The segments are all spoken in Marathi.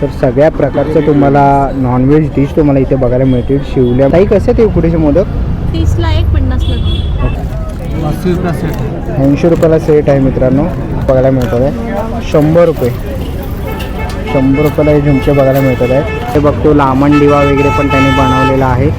तर सगळ्या प्रकारचं तुम्हाला नॉनव्हेज डिश तुम्हाला इथे बघायला मिळतील. शिवल्या काही कसे ते उकडीचे मोदक? तीसला एक पन्नासला दोन. ऐंशी रुपयाला सेट आहे मित्रांनो. बघायला मिळतात आहे शंभर रुपये. शंभर रुपयाला हे झुमके बघायला मिळतात आहे हे बघतो लामण दिवा वगैरे पण त्यांनी बनवलेला आहे.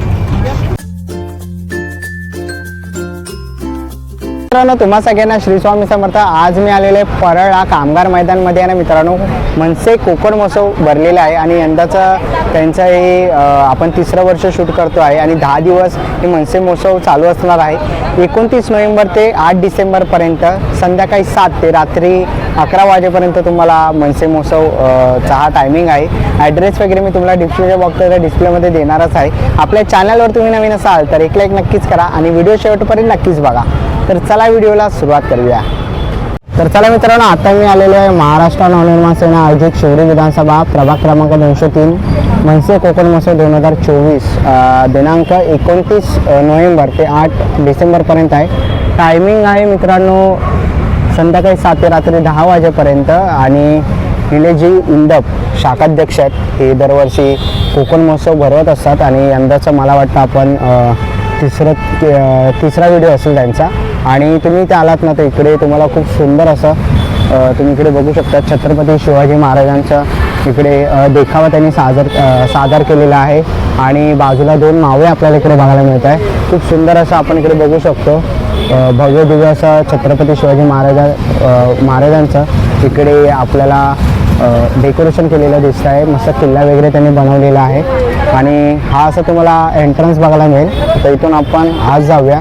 मित्रांनो तुम्हा सगळ्यांना श्री स्वामी समर्थ. आज मी आलेले परळा कामगार मैदानमध्ये आहे ना मित्रांनो मनसे कोकण महोत्सव भरलेला आहे आणि यंदाचा त्यांचा हे आपण तिसरं वर्ष शूट करतो आहे आणि दहा दिवस हे मनसे महोत्सव चालू असणार आहे. एकोणतीस नोव्हेंबर ते आठ डिसेंबरपर्यंत संध्याकाळी सात ते रात्री अकरा वाजेपर्यंत तुम्हाला मनसे महोत्सव चा हा टायमिंग आहे. ॲड्रेस वगैरे मी तुम्हाला डिस्प्लेच्या बघतो डिस्प्लेमध्ये देणारच आहे. आपल्या चॅनलवर तुम्ही नवीन असाल तर एक लाईक नक्कीच करा आणि व्हिडिओ शेवटपर्यंत नक्कीच बघा. तर चला व्हिडिओला सुरुवात करूया. तर चला मित्रांनो आता मी आलेलो आहे महाराष्ट्र नवनिर्माण सेना आयोजित शिवरी विधानसभा प्रभाग क्रमांक दोनशे तीन मनसे कोकण महोत्सव दोन हजार चोवीस दिनांक एकोणतीस नोव्हेंबर ते आठ डिसेंबरपर्यंत आहे. टायमिंग आहे मित्रांनो संध्याकाळी सात ते रात्री दहा वाजेपर्यंत आणि निलेजी इंदप शाखाध्यक्ष आहेत. हे दरवर्षी कोकण महोत्सव भरवत असतात आणि यंदाचं मला वाटतं आपण तिसरं तिसरा व्हिडिओ असेल त्यांचा. आणि तुम्ही इथे आलात ना तर इकडे तुम्हाला खूप सुंदर असं तुम्ही इकडे बघू शकता छत्रपती शिवाजी महाराजांचा इकडे देखावा त्यांनी सादर सादर केलेला आहे. आणि बाजूला दोन मावळे आपल्याला इकडे बघायला मिळत आहे खूप सुंदर असं आपण इकडे बघू शकतो. भव्य दिव्य असं छत्रपती शिवाजी महाराजा महाराजांचं इकडे आपल्याला डेकोरेशन केलेलं दिसतं आहे. मस्त किल्ला वगैरे त्यांनी बनवलेला आहे. आणि हा असं तुम्हाला एंट्रन्स बघायला मिळेल. तर इथून आपण आज जाऊया.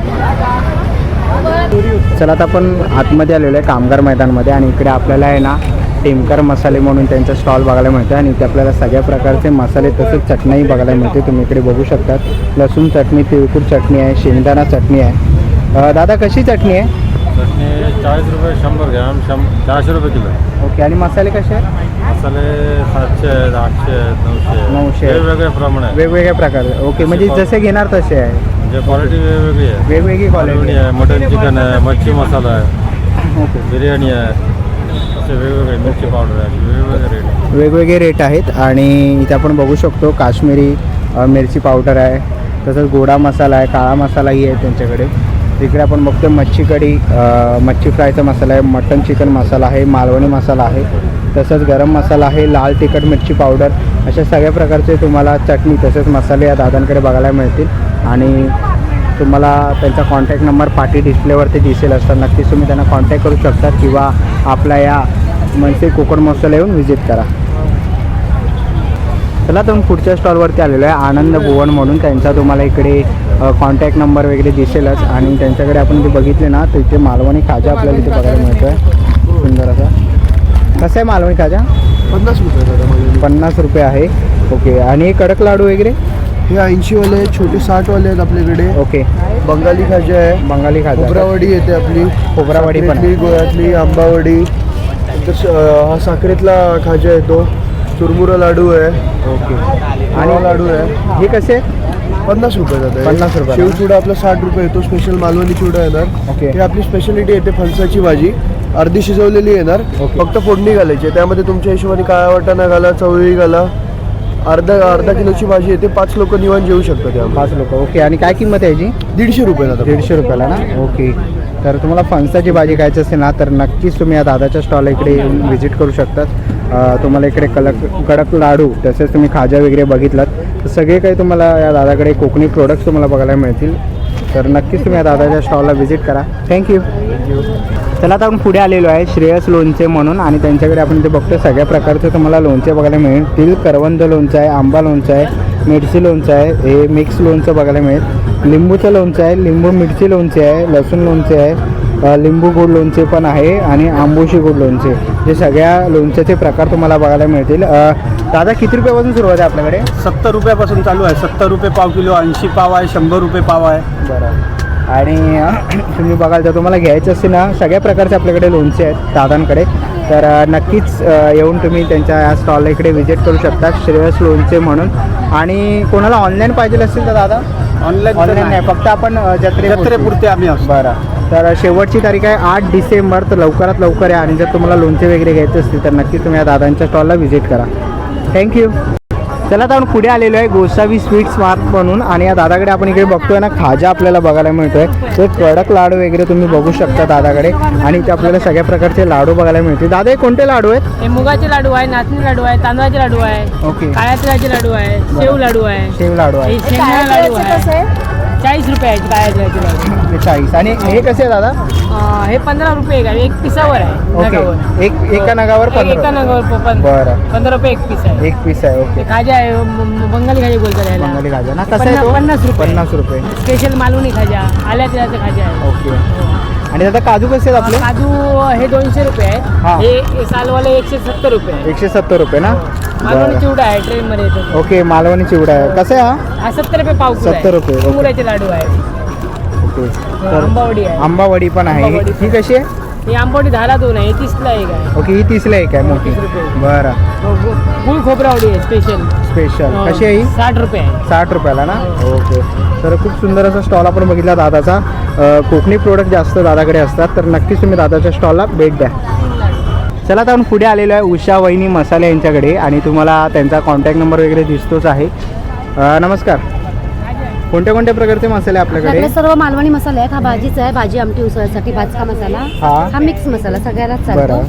चला आता आपण आतमध्ये आलेलो आहे कामगार मैदानमध्ये आणि इकडे आपल्याला आहे ना टेमकर मसाले म्हणून त्यांचा स्टॉल बघायला मिळतो आणि इथे आपल्याला सगळ्या प्रकारचे मसाले तसेच चटणीही बघायला मिळते. तुम्ही इकडे बघू शकतात. लसूण चटणी तिळकूट चटणी आहे शेंगदाणा चटणी आहे. दादा कशी चटणी आहे? चटणी चाळीस रुपये शंभर ग्रॅम चारशे रुपये किलो ओके आणि मसाले कसे आहेत? मसाले सातशे आहेत आठशे आहेत नऊशे नऊशे. वेगवेगळ्या प्रमाणे. वेगवेगळ्या प्रकारचे. ओके म्हणजे जसे घेणार तसे आहे. म्हणजे क्वालिटी वेगवेगळी आहे. वेगवेगळी बिर्याणी क्वालिटी आहे. मटन चिकन आहे मच्छी मसाला आहे. ओके. बिर्याणी आहे. असे वेगवेगळे मिरची पावडर आहे. असे वेगवेगळे रेट वेगवेगळे रेट आहेत आणि इथे आपण बघू शकतो काश्मीरी अ, मिरची पावडर आहे. तसंच गोडा मसाला आहे काळा मसालाही आहे त्यांच्याकडे. इकडे आपण बघतो मच्छी कढी अ, मच्छी फ्रायचा मसाला आहे मटन चिकन मसाला आहे मालवणी मसाला आहे. तसंच गरम मसाला आहे लाल तिखट मिरची पावडर अशा सगळ्या प्रकारचे तुम्हाला चटणी तसेच मसाले या दादांकडे बघायला मिळतील. आणि तुम्हाला त्यांचा कॉन्टॅक्ट नंबर पाठी डिस्प्लेवरती दिसेल असतात नक्कीच तुम्ही त्यांना कॉन्टॅक्ट करू शकता किंवा आपल्या या मनसे कोकण महोत्सवाला येऊन व्हिजिट करा. चला तर मग पुढच्या स्टॉलवरती आलेलो आहे आनंद भुवन म्हणून. त्यांचा तुम्हाला इकडे कॉन्टॅक्ट नंबर वगैरे दिसेलच. आणि त्यांच्याकडे आपण ते बघितले ना तर इथे मालवणी खाजा आपल्याला इथे बघायला मिळतो आहे सुंदर असा. कसं आहे मालवणी खाजा? पन्नास रुपये पन्नास रुपये आहे. ओके. आणि कडक लाडू वगैरे? हे ऐंशीवाले आहेत छोटे साठवाले आहेत आपल्याकडे. ओके. बंगाली खाजा आहे. बंगाली खाजा खोबरावडी येते आपली. खोबरावडी पण. आहे. गोळ्यातली आंबावडी. स- अं, हा साखरेतला खाजा येतो चुरमुरा लाडू आहे. ओके. आणि आणि लाडू आहे. हे कसे? पन्नास रुपये जात पन्नास रुपयाला. शेव चुडा आपला साठ रुपये येतो. स्पेशल मालवणी चिवडा येणार. ओके. हे आपली स्पेशालिटी येते फणसाची भाजी. अर्धी शिजवलेली येणार. ओके. फक्त फोडणी घालायची आहे. त्यामध्ये तुमच्या हिशोबाने काळा वाटाणा घाला चवळी घाला. अर्धा अर्धा किलोची भाजी येते पाच लोक निवांत जेवू शकतात त्यामध्ये पाच लोक ओके. आणि काय किंमत आहे याची? दीडशे रुपये दादा दीडशे रुपयाला ना? ओके. तर तुम्हाला फणसाची भाजी खायची असेल ना तर नक्कीच तुम्ही या दादाच्या स्टॉल इकडे येऊन व्हिजिट करू शकतात. अं, तुम्हाला इकडे कलक कडक लाडू तसेच तुम्ही खाजा वगैरे बघितलात. तर सगळे काही तुम्हाला या दादाकडे कोकणी प्रोडक्ट्स तुम्हाला बघायला मिळतील. तर नक्कीच तुम्ही या दादाच्या स्टॉलला व्हिजिट करा. थँक्यू चला आता आपण पुढे आलेलो आहे श्रेयस लोणचे म्हणून आणि त्यांच्याकडे आपण ते बघतो सगळ्या प्रकारचे तुम्हाला लोणचे बघायला मिळतील करवंद लोणचं आहे आंबा लोणचं आहे मिरची लोणचं आहे हे मिक्स लोणचं बघायला मिळेल. लिंबूचं लोणचं आहे लिंबू मिरची लोणचे आहे लसूण लोणचे आहे लिंबू गोड लोणचे पण आहे आणि आंबोशी गोड लोणचे. जे सगळ्या लोणच्याचे प्रकार तुम्हाला बघायला मिळतील. दादा किती रुपयापासून सुरुवात आहे आपल्याकडे? सत्तर रुपयापासून चालू आहे. सत्तर रुपये पाव किलो ऐंशी पाव आहे शंभर रुपये पाव आहे. बरं. आणि तुम्ही बघाल तर तुम्हाला घ्यायचं असेल ना सगळ्या प्रकारचे आपल्याकडे लोणचे आहेत दादांकडे. तर नक्कीच येऊन तुम्ही त्यांच्या या स्टॉलला इकडे व्हिजिट करू शकता श्रेयस लोणचे म्हणून. आणि कोणाला ऑनलाईन पाहिजे असेल तर दादा? ऑनलाईन ऑनलाईन नाही फक्त आपण जत्रे जत्रेपुरते. आम्ही बरं. तर शेवटची तारीख आहे आठ डिसेंबर तर लवकरात लवकर या. आणि जर तुम्हाला लोणचे वगैरे घ्यायचे असतील तर नक्की तुम्ही या दादांच्या स्टॉलला व्हिजिट करा. थँक्यू चला आता आपण पुढे आलेलो आहे गोसावी स्वीट स्मार्ट म्हणून. आणि या दादाकडे आपण इकडे बघतोय ना खाजा आपल्याला बघायला मिळतोय. ते कडक लाडू वगैरे तुम्ही बघू शकता दादाकडे. आणि इथे आपल्याला सगळ्या प्रकारचे लाडू बघायला मिळतील. दादा हे कोणते लाडू आहेत? हे मुगाचे लाडू आहे नाचणी लाडू आहे तांदळाचे लाडू आहे ओके. काळ्या तिळाचे लाडू आहे शेव लाडू आहे शेव लाडू आहे. शेंगदाणा लाडू आहे? चाळीस रुपये आहेत लाडू हे चाळीस. आणि हे कसे आहे दादा? हे पंधरा रुपये एक आहे. एक पिसावर आहे. नगावर. ओके एक एका नगावर एक- एका पंधरा नगावर प- पं- बरं. पंधरा रुपये एक पीस आहे. एक पीस आहे. ओके. हे खाजा आहे म- म- बंगाली खाजा बोलतात याला. बंगाली खाजा. ना कसं आहे पन्नास- तो? पन्नास रुपये. पन्नास रुपये. स्पेशल मालवणी खाजा. आल्या तिळाचे खाजा आहे. ओके. आणि दादा काजू कसे आहेत आपले? काजू हे दोनशे रुपये हा. आहे हे सालवाले एकशे सत्तर रुपये आहे. एकशे सत्तर रुपये ना? मालवणी बरं. चिवडा आहे ट्रेन मध्ये येतो ओके मालवणी चिवडा आहे. कसं आहे हा? हा सत्तर रुपये पाव किलो आहे. 70 रुपये, ओके. लाडू आहे ओके. तर आंबावडी आहे. आंबावडी पण आहे. आंबावडी. ही कशी आहे? ही आंबोडी दहाला दोन आहे तीसला एक आहे. ओके ही तीसला एक आहे मोठी. रुपये. बरं. गुळ खोबरावडी आहे स्पेशल स्पेशल कशी आहे ही? साठ रुपये आहे. साठ रुपयाला ना? ओके. तर खूप सुंदर असा स्टॉल आपण बघितला दादाचा. अ, कोकणी प्रोडक्ट जास्त दादाकडे असतात तर नक्कीच तुम्ही दादाच्या स्टॉलला भेट द्या. चला आता आपण पुढे आलेलो आहे उषा वहिनी मसाले यांच्याकडे आणि तुम्हाला त्यांचा कॉन्टॅक्ट नंबर वगैरे दिसतोच आहे. अ, नमस्कार. कोणत्या कोणत्या प्रकारचे मसाले आपल्याकडे? आपल्याकडे सर्व मालवणी मसाले आहेत. हा भाजीचा आहे. भाजी आमटी उसळसाठी भाजका मसाला. हा. हा मिक्स मसाला. सगळ्यालाच चालतो.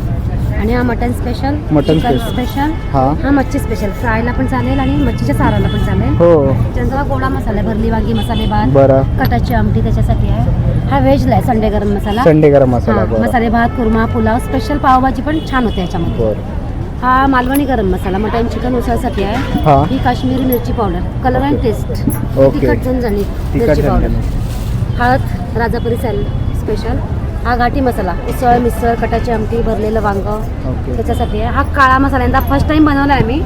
आणि हा mutton special mutton chicken special. Special हा. हा मच्छी स्पेशल फ्रायला पण चालेल आणि मच्छीच्या साराला पण चालेल. हो. त्यांचा हा गोडा मसाला आहे. भरली वांगी मसाले भात. बरं. कटाची आमटी त्याच्यासाठी आहे. हा व्हेजला आहे. संडे गरम मसाला. संडे गरम मसाला. हा, बरं. मसाले भात कुर्मा पुलाव स्पेशल पावभाजी पण छान होते याच्यामध्ये. बरं. हा मालवणी गरम मसाला मटन चिकन उसळसाठी आहे. हा. ही काश्मीरी मिरची powder colour and taste okay. तिखट झणझणीत तिखट मिरची पावडर झणझणीत. हळद राजापुरी सॅल स्पेशल हा घाटी मसाला. उसळ मिसळ कटाची आमटी भरलेलं वांग. ओके. त्याच्यासाठी आहे. हा काळा मसाला. यंदा फर्स्ट टाइम बनवला आहे मी.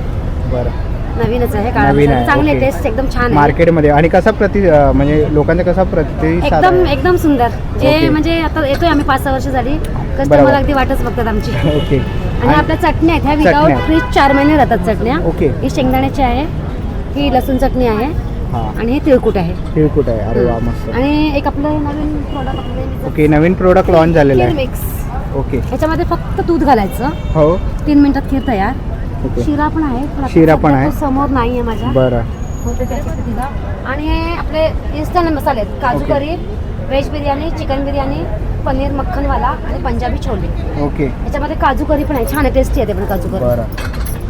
बरं. नवीनच आहे. काळा नवीन मसाला. आहे, चांगले ओके. टेस्ट एकदम छान आहे. मार्केटमध्ये आणि कसा प्रति अ, म्हणजे लोकांचा कसा प्रतिसाद एकदम आहे? एकदम सुंदर. जे ओके. म्हणजे आता येतोय आम्ही पाच सहा वर्ष झाली. बरोबर. कस्टमर अगदी वाटच बघतात आमची. ओके. आणि आपल्या चटण्या आहेत. ह्या चटण्या. विदाऊट फ्रीज चार महिने राहतात चटण्या. ओके. ही शेंगदाण्याची आहे ही लसूण चटणी आहे हां. आणि हे तिळकुट आहे. तिळकुट आहे. अरे वा मस्त. आणि एक आपलं हे नवीन प्रोडक्ट ओके नवीन प्रोडक्ट लॉन्च झालेलं आहे. Mix okay. ह्याच्यामध्ये फक्त दूध घालायचं. हो. तीन मिनिटात खीर तयार. ओके. शिरा पण आहे पण आता शिरा पण सध्या आहे. तो समोर नाही आहे माझ्या. बरं. दिला. आणि हे आपले इन्स्टंट मसाले आहेत. काजू okay. Curry veg biryani chicken biryani paneer makhanwala आणि पंजाबी छोले. ओके. याच्यामध्ये काजू करी पण आहे. छान आहे टेस्टी आहे ते पण काजू करी. बरं.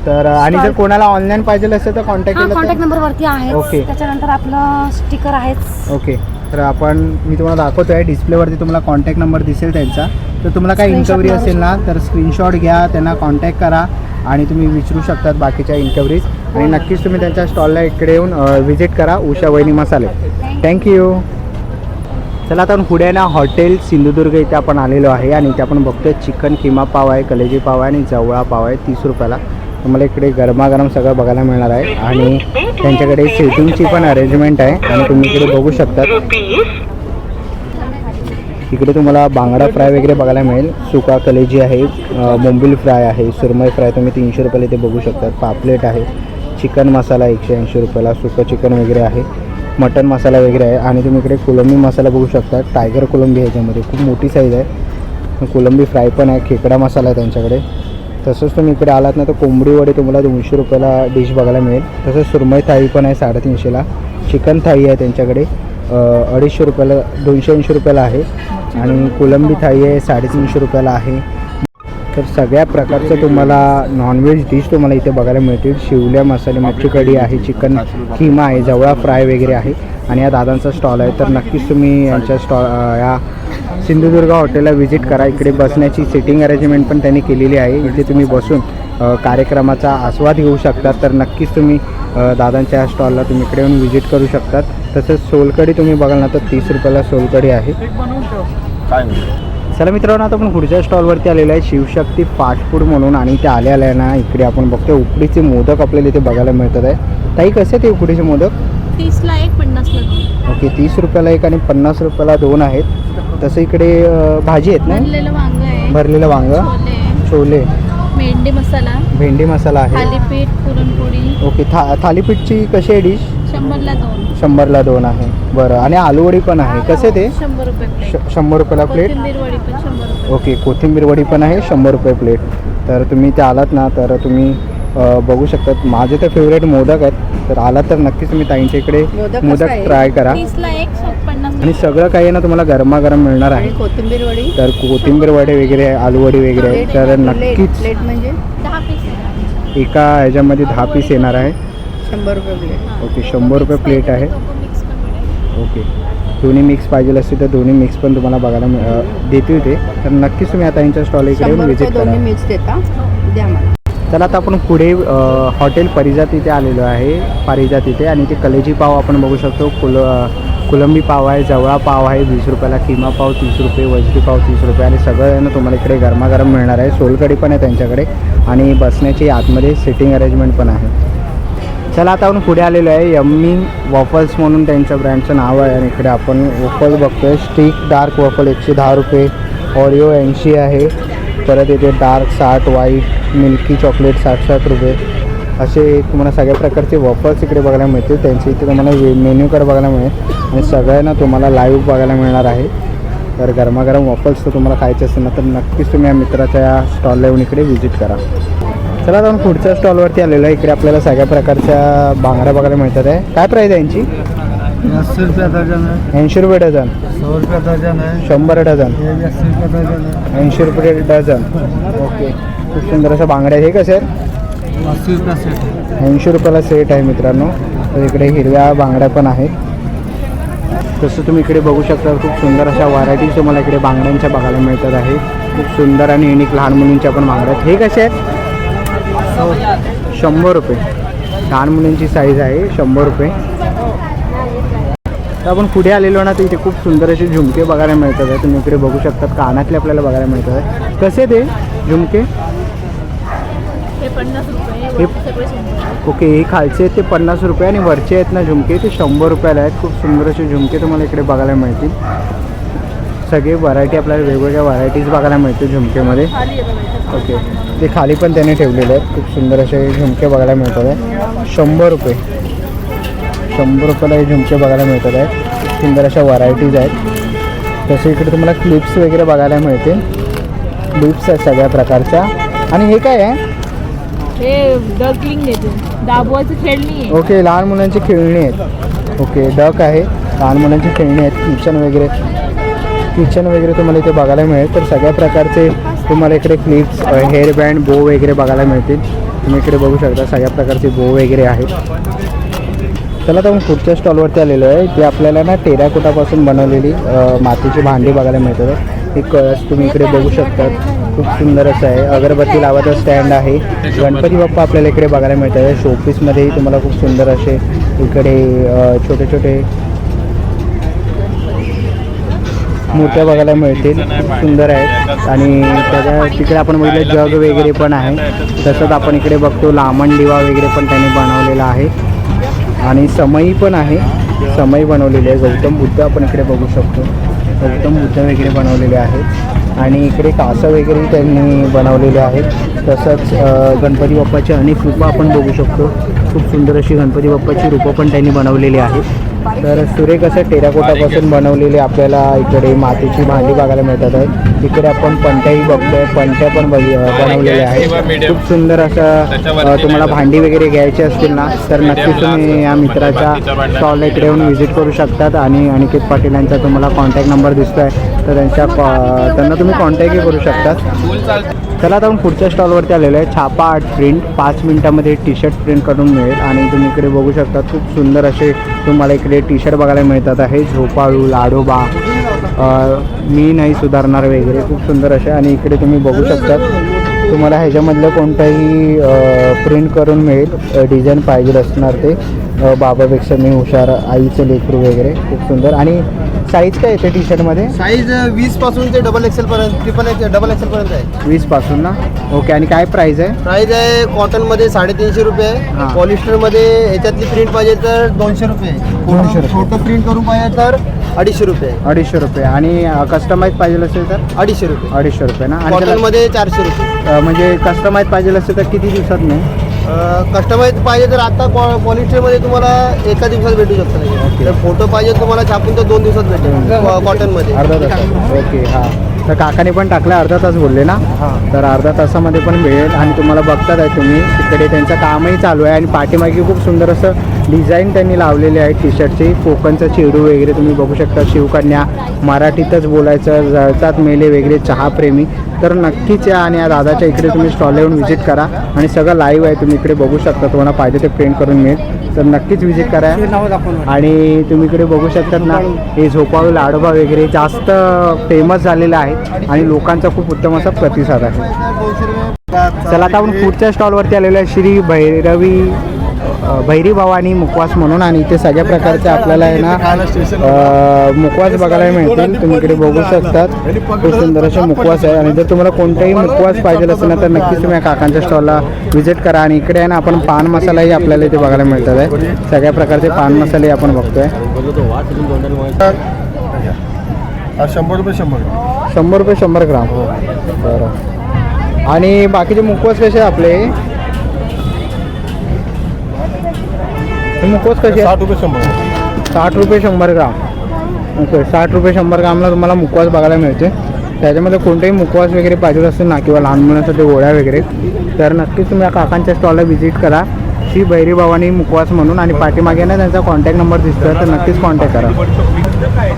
तर आणि जर कोणाला ऑनलाईन पाहिजे असेल तर कॉन्टॅक्ट हा केलं कॉन्टॅक्ट नंबर वरती आहे. ओके. त्याच्यानंतर आपलं स्टिकर आहेच. ओके. तर आपण मी तुम्हाला दाखवतोय डिस्प्लेवरती तुम्हाला कॉन्टॅक्ट नंबर दिसेल त्यांचा. तर तुम्हाला काही Screenshot इन्क्वायरी मारू असेल ना तर स्क्रीनशॉट घ्या त्यांना कॉन्टॅक्ट करा आणि तुम्ही विचारू शकतात बाकीच्या इन्क्वायरीज आणि नक्कीच तुम्ही त्यांच्या स्टॉलला इकडे येऊन व्हिजिट करा उषा वहिनी मसाले. थँक्यू चला आता आपण पुढे ना हॉटेल सिंधुदुर्ग इथे आपण आलेलो आहे आणि इथे आपण बघतोय चिकन किमा पाव आहे कलेजी पाव आहे आणि जवळा पाव आहे तीस रुपयाला. तुम्हाला इकडे गरमागरम सगळं बघायला मिळणार आहे आणि त्यांच्याकडे सेटिंगची पण अरेंजमेंट आहे आणि तुम्ही इकडे बघू शकतात. इकडे तुम्हाला बांगडा फ्राय वगैरे बघायला मिळेल. सुका कलेजी आहे मुंबील फ्राय आहे सुरमई फ्राय तुम्ही तीनशे रुपयाला इथे बघू शकतात. पापलेट आहे चिकन मसाला एकशे ऐंशी रुपयाला सुकं चिकन वगैरे आहे. मटन मसाला वगैरे आहे. आणि तुम्ही इकडे कोलंबी मसाला बघू शकता. टायगर कोलंबी आहे याच्यामध्ये. खूप मोठी साईज आहे. कोलंबी फ्राय पण आहे. खेकडा मसाला आहे त्यांच्याकडे. तसंच तुम्ही इकडे आलात ना तर कोंबडी वडे तुम्हाला दोनशे रुपयाला डिश बघायला मिळेल. तसंच सुरमई थाळी पण आहे साडेतीनशेला. चिकन थाळी आहे त्यांच्याकडे. अडीचशे रुपयाला दोनशे ऐंशी रुपयाला आहे. आणि कोलंबी थाळी आहे साडेतीनशे रुपयाला आहे. तर सगळ्या प्रकारचं तुम्हाला नॉनव्हेज डिश तुम्हाला इथे बघायला मिळतील. शिवल्या मसाले मच्छी कढी आहे चिकन किमा आहे जवळा फ्राय वगैरे आहे. आणि या दादांचा स्टॉल आहे. तर नक्कीच तुम्ही यांच्या स्टॉ या सिंधुदुर्ग हॉटेलला व्हिजिट करा. इकडे बसण्याची सिटिंग अरेंजमेंट पण त्यांनी केलेली आहे. इथे तुम्ही बसून कार्यक्रमाचा आस्वाद घेऊ शकतात तर नक्कीच तुम्ही दादांच्या या स्टॉलला तुम्ही इकडे येऊन व्हिजिट करू शकतात तसंच सोलकढी तुम्ही बघाल ना तर तीस रुपयाला सोलकढी आहे. चला मित्रांनो आता आपण पुढच्या स्टॉलवरती आलेलो आहे. शिवशक्ती फास्ट फूड म्हणून आणि ते आले आले आहे ना इकडे आपण बघतोय उकडीचे मोदक आपल्याला इथे बघायला मिळतात आहे. ताई कसे ते उकडीचे मोदक? तीसला एक पन्नासला दोन. ओके तीस रुपयाला एक आणि पन्नास रुपयाला दोन आहेत. तसं इकडे भाजी आहेत ना? भरलेलं वांग आहे. भरलेलं वांग. छोले. मेंढी मसाला भेंडी मसाला आहे. थालीपीठ पुरणपोळी. ओके था थालीपीठची कशी आहे डिश शंभरला दोन. शंभरला दोन आहे. बरं आणि आलूवडी पण आहे. कसे ते? शंभर रुपये प्लेट श शंभर रुपयाला प्लेट कोथिंबीर वडी पण शंभर रुपये. ओके कोथिंबीर वडी पण आहे शंभर रुपये प्लेट तर तुम्ही ते आलात ना तर तुम्ही बघू शकतात. माझे तर फेवरेट मोदक आहेत. तर आला तर नक्कीच तुम्ही ताईंच्या इकडे मोदक ट्राय करा. आणि सगळं काही आहे ना तुम्हाला गरमागरम मिळणार आहे. कोथिंबीर वडी. तर कोथिंबीर वडे वगैरे आलू वडी वगैरे. आहे. तर नक्कीच प्लेट म्हणजे? एका ह्याच्यामध्ये दहा पीस येणार आहे. शंभर रुपये प्लेट. ओके शंभर रुपये प्लेट आहे. ओके. दोन्ही मिक्स पाहिजे असतील तर दोन्ही मिक्स पण तुम्हाला बघायला देतील ते. तर नक्कीच तुम्ही आता यांच्या स्टॉल इकडे येऊन व्हिजिट करा. दोन्ही मिक्स देता. द्या मला. चला आता आपण पुढे हॉटेल परिजात इथे आलेलो आहे पारिजात इथे आणि ते कलेजी पाव आपण बघू शकतो. कुल कुलंबी कोलंबी पाव आहे जवळा पाव आहे वीस रुपयाला किमा पाव तीस रुपये वजरी पाव तीस रुपये. आणि सगळं ना तुम्हाला इकडे गरमागरम मिळणार आहे. सोलकडी पण आहे त्यांच्याकडे. आणि बसण्याची आतमध्ये सिटिंग अरेंजमेंट पण आहे. चला आता आपण पुढे आलेलो आहे. यम्मी वॉफल्स म्हणून त्यांच्या ब्रँडचं नाव आहे. आणि इकडे आपण वॉफल बघतोय. स्टिक डार्क वॉफल एकशे दहा रुपये. ऑरिओ ऐंशी आहे. परत येते डार्क साठ व्हाईट मिल्की चॉकलेट साठ साठ रुपये. असे तुम्हाला सगळ्या प्रकारचे वॉफर्स इकडे बघायला मिळतील. त्यांचे इथे तुम्हाला मेन्यू कार्ड बघायला मिळेल. आणि सगळ्यांना तुम्हाला लाईव्ह बघायला मिळणार आहे. तर गरमागरम वॉफल्स तर तुम्हाला खायचे असेल ना तर नक्कीच तुम्ही या मित्राच्या या स्टॉलला येऊन इकडे व्हिजिट करा. चला आता आपण पुढच्या स्टॉलवरती आलेलो आहे. इकडे आपल्याला सगळ्या प्रकारच्या बांगड्या बघायला मिळतात आहे. काय प्राईज आहे यांची? अस्सी रुपये दर्जन है। ऐंशी रुपये डझन. सौ रुपये दर्जन है। शंभर डझन. ये भी अस्सी रुपये दर्जन है। ऐंशी रुपये डझन. ओके. खूप सुंदर अशा बांगड्या हे कसे आहेत अस्सी रुपये सेट है। ऐंशी रुपयाला सेट आहे मित्रांनो. तर इकडे हिरव्या बांगड्या पण आहेत. तसं तुम्ही इकडे बघू शकता खूप सुंदर अशा व्हरायटीज तुम्हाला इकडे बांगड्यांच्या बघायला मिळतात आहे. खूप सुंदर आणि युनिक लहान मुलींच्या पण बांगड्या आहेत. हे कसे आहेत शंभर रुपये. लहान मुलींची साईज आहे शंभर रुपये. तर आपण पुढे आलेलो ना तर इथे खूप सुंदर असे झुमके बघायला मिळतात आहे. तुम्ही इकडे बघू शकतात कानातले आपल्याला बघायला मिळतात आहे. कसे ते झुमके? हे हे- ओके हे खालचे आहेत ते पन्नास रुपये आणि वरचे आहेत ना झुमके ते शंभर रुपयाला आहेत. खूप सुंदर असे झुमके तुम्हाला इकडे बघायला मिळतील. सगळे व्हरायटी आपल्याला वेगवेगळ्या व्हरायटीज बघायला मिळतील झुमकेमध्ये. ओके ते खाली पण त्याने ठेवलेले आहेत. खूप सुंदर असे झुमके बघायला मिळतात आहे. शंभर रुपये. शंभर रुपयाला हे झुमके बघायला मिळतात आहेत. सुंदर अशा व्हरायटीज आहेत. तसे इकडे तुम्हाला क्लिप्स वगैरे बघायला मिळतील. क्लिप्स आहेत सगळ्या प्रकारच्या. आणि हे काय आहे? हे डकलिंग देते दाबवाची खेळणी आहे ओके लहान मुलांची खेळणी आहेत. ओके डक आहे. लहान मुलांची खेळणी आहेत. किचन वगैरे. किचन वगैरे तुम्हाला इथे बघायला मिळेल. तर सगळ्या प्रकारचे तुम्हाला इकडे क्लिप्स हेअर बँड बो वगैरे बघायला मिळतील. तुम्ही इकडे बघू शकता. सगळ्या प्रकारचे बो वगैरे आहेत. चला तर मग पुढच्या स्टॉलवरती आलेलो आहे. ते आपल्याला ना टेराकोटापासून बनवलेली मातीची भांडी बघायला मिळतात. एक कळस तुम्ही इकडे बघू शकतात. खूप सुंदर असं आहे. अगरबत्ती लावाचा स्टँड आहे. गणपती बाप्पा आपल्याला इकडे बघायला मिळतात. शोपीसमध्येही तुम्हाला खूप सुंदर असे इकडे छोटे छोटे मूर्त्या बघायला मिळतील. खूप सुंदर आहेत आणि त्याच्या तिकडे आपण बघितलं जग वगैरे पण आहे. तसंच आपण इकडे बघतो लामण दिवा वगैरे पण त्यांनी बनवलेला आहे. आणि समई पण आहे. समई बनवलेली आहे. गौतम बुद्ध आपण इकडे बघू शकतो. गौतम बुद्ध वगैरे बनवलेले आहेत. आणि इकडे कासं वगैरे त्यांनी बनवलेले आहेत. तसंच गणपती बाप्पाची अनेक रूपं आपण बघू शकतो. खूप सुंदर अशी गणपती बाप्पाची रूपं पण त्यांनी बनवलेली आहेत. तर सुरेख असं टेराकोटापासून बनवलेले आपल्याला इकडे मातीची भांडी बघायला मिळतात. आहे इकडे आपण पंट्याही बघतोय. पंट्या पण बघ बनवलेल्या आहेत. खूप सुंदर असं तुम्हाला भांडी वगैरे घ्यायची असतील ना तर नक्कीच तुम्ही या मित्राच्या स्टॉलला इकडे येऊन व्हिजिट करू शकतात. आणि अनिकेत पाटील यांचा तुम्हाला कॉन्टॅक्ट नंबर दिसतोय. तर त्यांच्या कॉ- त्यांना तुम्ही कॉन्टॅक्टही करू शकतात चला आता आपण पुढच्या स्टॉलवरती आलेलो आहे. छापा आर्ट प्रिंट पाच मिनिटामध्ये टी शर्ट प्रिंट करून मिळेल. आणि तुम्ही इकडे बघू शकता. खूप सुंदर असे तुम्हाला इकडे टी शर्ट बघायला मिळतात आहे. झोपाळू लाडोबा मी नाही सुधारणार वगैरे. खूप सुंदर असे आणि इकडे तुम्ही बघू शकता तुम्हाला ह्याच्यामधलं कोणताही प्रिंट करून मिळेल. डिझाईन पाहिजे असणार ते. बाबापेक्षा मी हुशार आईचं लेकरू वगैरे खूप सुंदर. आणि साईज काय येते टी शर्टमध्ये साईज वीसपासून ते डबल एक्सेल पर्यंत ट्रिपल एक्सेल डबल एक्सेल पर्यंत आहे. वीसपासून ना? ओके आणि काय प्राईज आहे? प्राइस आहे कॉटनमध्ये साडेतीनशे रुपये हा. पॉलिस्टरमध्ये ह्याच्यातली प्रिंट पाहिजे तर दोनशे रुपये दोनशे रुपये. फोटो प्रिंट करून पाहिजे तर अडीचशे रुपये अडीचशे रुपये. आणि कस्टमाइज पाहिजे असेल तर? अडीचशे रुपये. अडीचशे रुपये ना? आणि कॉटनमध्ये चारशे रुपये. अ, म्हणजे कस्टमाइज पाहिजे असेल तर किती दिवसात नाही? कस्टमाइज पाहिजे तर आता पॉलिस्टरमध्ये तुम्हाला एका दिवसात भेटू शकतं. नाही. तर फोटो पाहिजे तुम्हाला छापून तर दोन दिवसात भेटेल. कॉटनमध्ये. अर्धा तास. ओके हां. तर काकाने पण टाकलं अर्धा तास बोलले ना? तर अर्धा तासामध्ये पण मिळेल आणि तुम्हाला बघतात आहे तुम्ही. तिकडे त्यांचं कामही चालू आहे आणि पाठीमागे खूप सुंदर असं डिझाईन त्यांनी लावलेले आहे टी शर्टचे कोकणचं चेडू वगैरे तुम्ही बघू शकता शिवकन्या. मराठीतच बोलायचं जळतात मेले वगैरे चहाप्रेमी. तर नक्कीच या आणि या दादाच्या इकडे तुम्ही स्टॉल येऊन व्हिजिट करा. आणि सगळं लाईव्ह आहे तुम्ही इकडे बघू शकता. तुम्हाला पाहिजे ते प्रिंट करून मिळेल. तर नक्कीच व्हिजिट करा. आणि तुम्ही इकडे बघू शकतात ना हे झोपावे लाडोबा वगैरे जास्त फेमस झालेलं आहे आणि लोकांचा खूप उत्तम असा प्रतिसाद आहे. चला आता आपण पुढच्या स्टॉलवरती आलेलो आहे. श्री भैरवी भैरी भवानी मुखवास म्हणून आणि इथे सगळ्या प्रकारचे आपल्याला आहे ना मुखवास बघायला मिळतील. तुम्ही इकडे बघू शकतात. खूप सुंदर असे मुखवास आहे. आणि जर तुम्हाला कोणताही मुखवास पाहिजे असेल ना तर नक्कीच तुम्ही काकांच्या स्टॉलला व्हिजिट करा. आणि इकडे आहे ना आपण पान मसालाही आपल्याला इथे बघायला मिळतात. आहे सगळ्या प्रकारचे पान मसाले आपण बघतोय. शंभर रुपये शंभर. शंभर रुपये शंभर ग्राम. बरं. आणि बाकीचे मुखवास कसे आपले? हे मुखवास कसे आहेत? साठ रुपये शंभर साठ रुपये शंभर ग्राम. ओके साठ रुपये शंभर ग्रामला तुम्हाला मुखवास बघायला मिळते. त्याच्यामध्ये कोणतेही मुखवास वगैरे पाहिजे असेल ना किंवा लहान मुलांसाठी गोळ्या वगैरे तर नक्कीच तुम्ही या काकांच्या स्टॉलला व्हिजिट करा. श्री भैरी भवानी मुखवास म्हणून आणि पाठीमागे ना त्यांचा कॉन्टॅक्ट नंबर दिसतोय तर नक्कीच कॉन्टॅक्ट करा.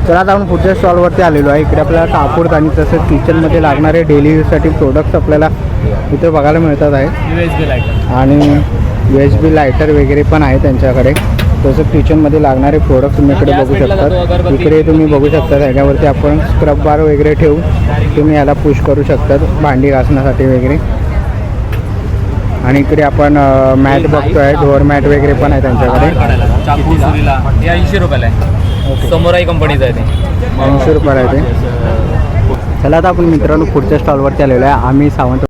तर आता आपण पुढच्या स्टॉलवरती आलेलो आहे. इकडे आपल्याला कापूर आणि तसंच किचनमध्ये लागणारे डेली यूजसाठी प्रोडक्ट्स आपल्याला इथे बघायला मिळतात आहे. आणि यू एस बी लायटर वगैरे पण आहे त्यांच्याकडे. तसं किचनमध्ये लागणारे प्रोडक्ट तुम्ही इकडे बघू शकतात. इकडे तुम्ही बघू शकता ह्याच्यावरती आपण स्क्रब बार वगैरे ठेवून तुम्ही याला पुश करू शकतात भांडी घासण्यासाठी वगैरे. आणि इकडे आपण मॅट बघतोय डोअर मॅट वगैरे पण आहे त्यांच्याकडे. हे ऐंशी रुपयाला आहे. समोराई कंपनीचं आहे ते. ऐंशी रुपयाला आहे ते. चला आता आपण मित्रांनो पुढच्या स्टॉलवरती आलेलो आहे. आम्ही सावंत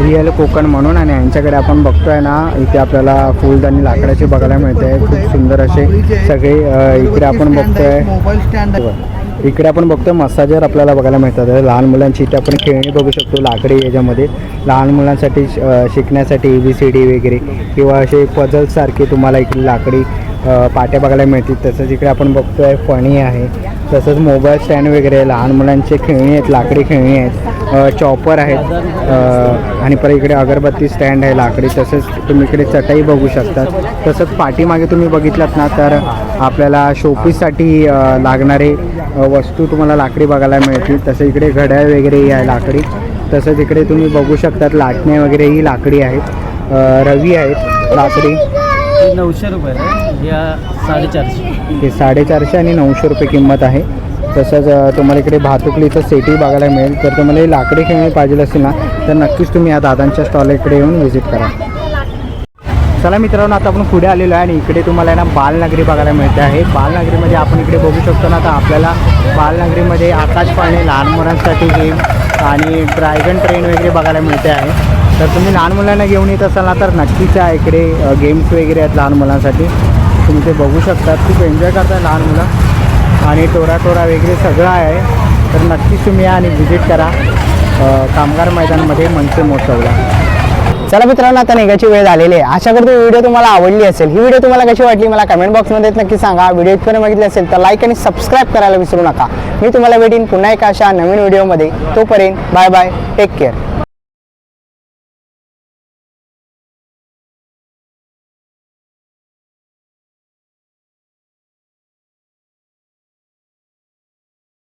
रिअल कोकण म्हणून आणि यांच्याकडे आपण बघतोय ना इथे आपल्याला फुलदाणी लाकडाचे बघायला मिळते. खूप सुंदर असे सगळे इकडे आपण बघतोय. मोबाईल स्टँड इकडे आपण बघतो मसाजर आपल्याला बघायला मिळतात. लहान मुलांची इथे आपण खेळणी बघू शकतो लाकडी याच्यामध्ये. लहान मुलांसाठी शिकण्यासाठी ए बी सी डी वगैरे किंवा असे पझल्ससारखे तुम्हाला इकडे लाकडी पाट्या बघायला मिळतील. तसंच इकडे आपण बघतो आहे फणी आहे. तसंच मोबाईल स्टँड वगैरे आहे. लहान मुलांचे खेळणी आहेत लाकडी खेळणी आहेत. चॉपर आहेत. आणि परत इकडे अगरबत्ती स्टँड आहे लाकडी. तसंच तुम्ही इकडे चटई बघू शकतात. तसंच पाठीमागे तुम्ही बघितलात ना तर आपल्याला शोपीससाठी लागणारे वस्तू तुम्हाला लाकडी बघायला मिळतील. तसं इकडे घड्याळ वगैरे आहे लाकडी. तसंच इकडे तुम्ही बघू शकतात लाटणे वगैरे ही लाकडी आहेत. रवी आहेत लाकडी. नऊशे रुपये या साडेचारशे. हे साडेचारशे आणि नऊशे रुपये किंमत आहे. तसंच तुम्हाला इकडे भातुकलीचं सेटही बघायला मिळेल. तर तुम्हाला ही लाकडी खेळणी पाहिजे असेल ना तर नक्कीच तुम्ही या दादांच्या स्टॉल इकडे येऊन व्हिजिट करा. चला मित्रांनो आता आपण पुढे आलेलो आहे आणि इकडे तुम्हाला आहे ना बालनगरी बघायला मिळते आहे. बालनगरीमध्ये आपण इकडे बघू शकतो ना तर आपल्याला बालनगरीमध्ये आकाश पाळणे लहान मुलांसाठी गेम आणि ड्रॅगन ट्रेन वगैरे बघायला मिळते आहे. तर तुम्ही लहान मुलांना घेऊन येत असाल ना तर नक्कीच आहे इकडे गेम्स वगैरे आहेत लहान मुलांसाठी. तुम्ही ते बघू शकतात. खूप एन्जॉय करतात लहान मुलं. आणि टोरा टोरा वगैरे सगळं आहे. तर नक्कीच तुम्ही या आणि व्हिजिट करा. कामगार मैदानमध्ये मनसे महोत्सवला चला मित्रांनो आता निघायची वेळ झालेली आहे. आशा करतो व्हिडिओ तुम्हाला आवडली असेल. ही व्हिडिओ तुम्हाला कशी वाटली मला कमेंट बॉक्समध्ये नक्की सांगा. व्हिडिओ इथपर्यंत बघितली असेल तर लाईक आणि सबस्क्राईब करायला विसरू नका. मी तुम्हाला भेटीन पुन्हा एका अशा नवीन व्हिडिओमध्ये. तोपर्यंत बाय बाय टेक केअर